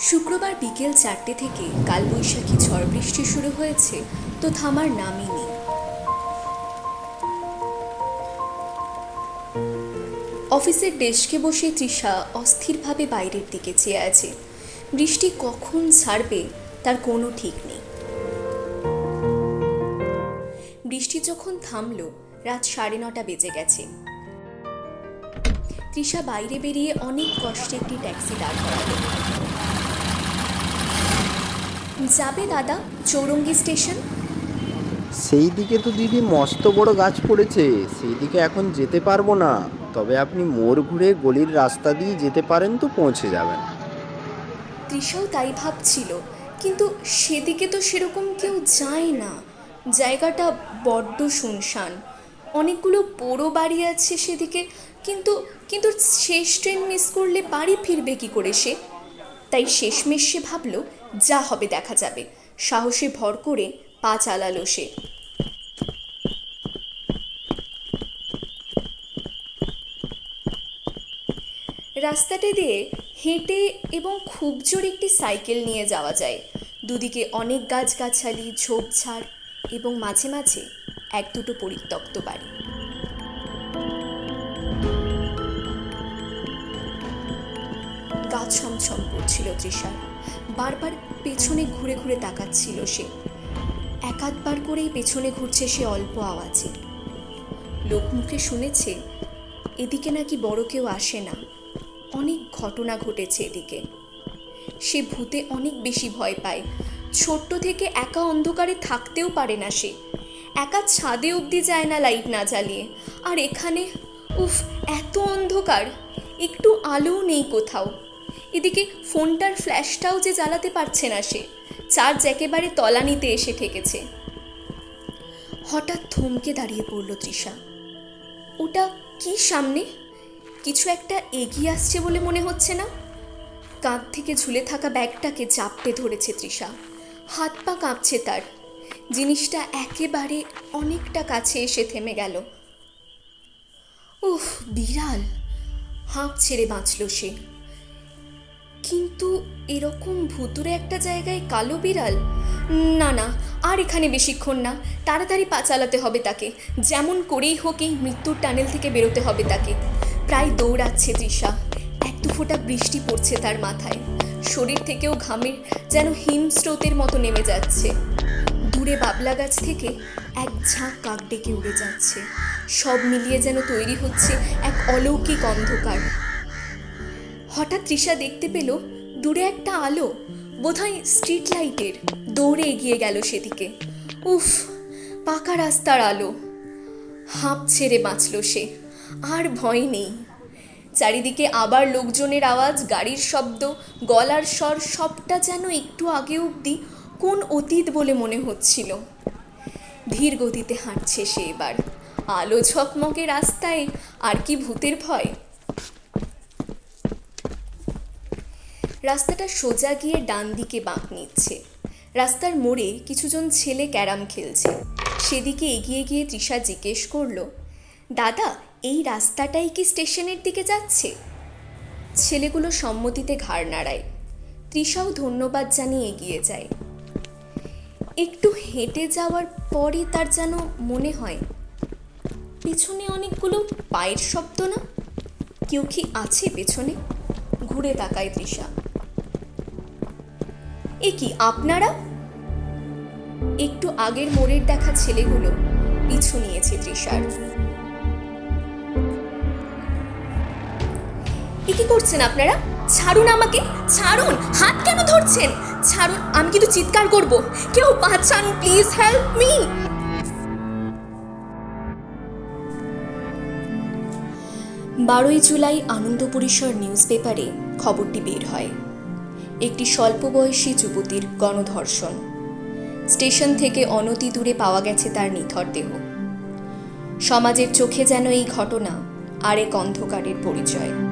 শুক্রবার বিকেল চারটে থেকে কালবৈশাখী ঝড় বৃষ্টি শুরু হয়েছে, তো থামার নামই নেই। অফিসের ডেস্কে বসে তৃষা অস্থিরভাবে বাইরের দিকে চেয়ে আছে। বৃষ্টি কখন ছাড়বে তার কোনো ঠিক নেই। বৃষ্টি যখন থামল, রাত সাড়ে নটা বেজে গেছে। তৃষা বাইরে বেরিয়ে অনেক কষ্টে একটি ট্যাক্সি দাঁড় করালো যাবে দাদা চৌরঙ্গি স্টেশন? সেই দিকে তো দিদি মস্ত বড় গাছ পড়েছে সেই দিকে এখন যেতে পারব না। তবে আপনি মোড় ঘুরে গলির রাস্তা দিয়ে যেতে পারেন তো পৌঁছে যাবেন। তৃষাও তাই ভাবছিল কিন্তু সেদিকে তো সেরকম কেউ যায় না। জায়গাটা বড্ড শুনশান। অনেকগুলো পোড়ো বাড়ি আছে সেদিকে কিন্তু কিন্তু শেষ ট্রেন মিস করলে বাড়ি ফিরবে কি করে সে? তাই শেষমেশ সে ভাবলো, যা হবে দেখা যাবে। সাহসে ভর করে পা চালালো সে। রাস্তাটা দিয়ে হেঁটে এবং খুব জোর একটি সাইকেল নিয়ে যাওয়া যায়। দুদিকে অনেক গাছগাছালি, ঝোপঝাড় এবং মাঝে মাঝে এক দুটো পরিত্যক্ত বাড়ি। গা ছমছম করছিল তৃষার। বারবার পেছনে ঘুরে ঘুরে তাকাচ্ছিল সে। একাধবার করেই পেছনে ঘুরছে সে অল্প আওয়াজে। লোকমুখে শুনেছে, এদিকে নাকি বড় কেউ আসে না। অনেক ঘটনা ঘটেছে এদিকে। সে ভূতে অনেক বেশি ভয় পায়। ছোট্ট থেকে একা অন্ধকারে থাকতেও পারে না সে। একা ছাদে অবধি যায় না লাইট না জ্বালিয়ে। আর এখানে, উফ, এত অন্ধকার। একটু আলোও নেই কোথাও। এদিকে ফোনটার ফ্ল্যাশটাও যে জ্বালাতে পারছে না সে, চার্জ একেবারে তলানিতে এসে ঠেকেছে। হঠাৎ থমকে দাঁড়িয়ে পড়ল তৃষা। ওটা কি সামনে? কিছু একটা এগিয়ে আসছে বলে মনে হচ্ছে না? কাঁধ থেকে ঝুলে থাকা ব্যাগটাকে চাপটে ধরেছে তৃষা। হাত পা কাঁপছে তার। জিনিসটা একেবারে অনেকটা কাছে এসে থেমে গেল। উফ, বিড়াল! হাঁপ ছেড়ে বাঁচল সে। কিন্তু এরকম ভুতুরে একটা জায়গায় কালো বিড়াল? না না, আর এখানে বেশিক্ষণ না। তাড়াতাড়ি পা চালাতে হবে তাকে। যেমন করেই হোক এই মৃত্যুর টানেল থেকে বেরোতে হবে তাকে। প্রায় দৌড়াচ্ছে তৃষা। এক দু ফোঁটা বৃষ্টি পড়ছে তার মাথায়। শরীর থেকেও ঘামের যেন হিম স্রোতের মতো নেমে যাচ্ছে। দূরে বাবলা গাছ থেকে এক ঝাঁক কাক ডেকে উড়ে যাচ্ছে। সব মিলিয়ে যেন তৈরি হচ্ছে এক অলৌকিক অন্ধকার। হঠাৎ তৃষা দেখতে পেল দূরে একটা আলো, বোধহয় স্ট্রিট লাইটের দৌড়ে এগিয়ে গেল সেদিকে। উফ, পাকা রাস্তার আলো। হাঁপ ছেড়ে বাঁচল সে। আর ভয় নেই। চারিদিকে আবার লোকজনের আওয়াজ, গাড়ির শব্দ, গলার স্বর, সবটা যেন একটু আগে অবধি কোন অতীত বলে মনে হচ্ছিল। ধীর গতিতে হাঁটছে সে এবার। আলো ঝকমকে রাস্তায়, আর কি ভূতের ভয়। রাস্তাটা সোজা গিয়ে ডান দিকে বাঁক নিচ্ছে। রাস্তার মোড়ে কিছুজন ছেলে ক্যারাম খেলছে। সেদিকে এগিয়ে গিয়ে তৃষা জিজ্ঞেস করল, দাদা, এই রাস্তাটাই কি স্টেশনের দিকে যাচ্ছে? ছেলেগুলো সম্মতিতে ঘাড় নাড়ায়। তৃষাও ধন্যবাদ জানিয়ে এগিয়ে যায়। একটু হেঁটে যাওয়ার পরই তার যেন মনে হয়, পিছনে অনেকগুলো পায়ের শব্দ না? কেউ কি আছে পেছনে? ঘুরে তাকায় তৃষা। এ কি আপনারা? একটু আগের মোড়ের দেখা ছেলেগুলো পিছু নিয়েছে তৃষার। এ কি করছেন আপনারা? ছাড়ুন আমাকে, ছাড়ুন, হাত কেন ধরছেন? ছাড়ুন, আমি কিন্তু চিৎকার করব। কেউ বাঁচান, প্লিজ হেল্প মি। বারোই জুলাই আনন্দ পরিসর নিউজ পেপারে খবরটি বের হয়। একটি স্বল্পবয়সী যুবতীর গণধর্ষণ। স্টেশন থেকে অনতি দূরে পাওয়া গেছে তার নিথর দেহ। সমাজের চোখে যেন এই ঘটনা আরেক অন্ধকারের পরিচয়।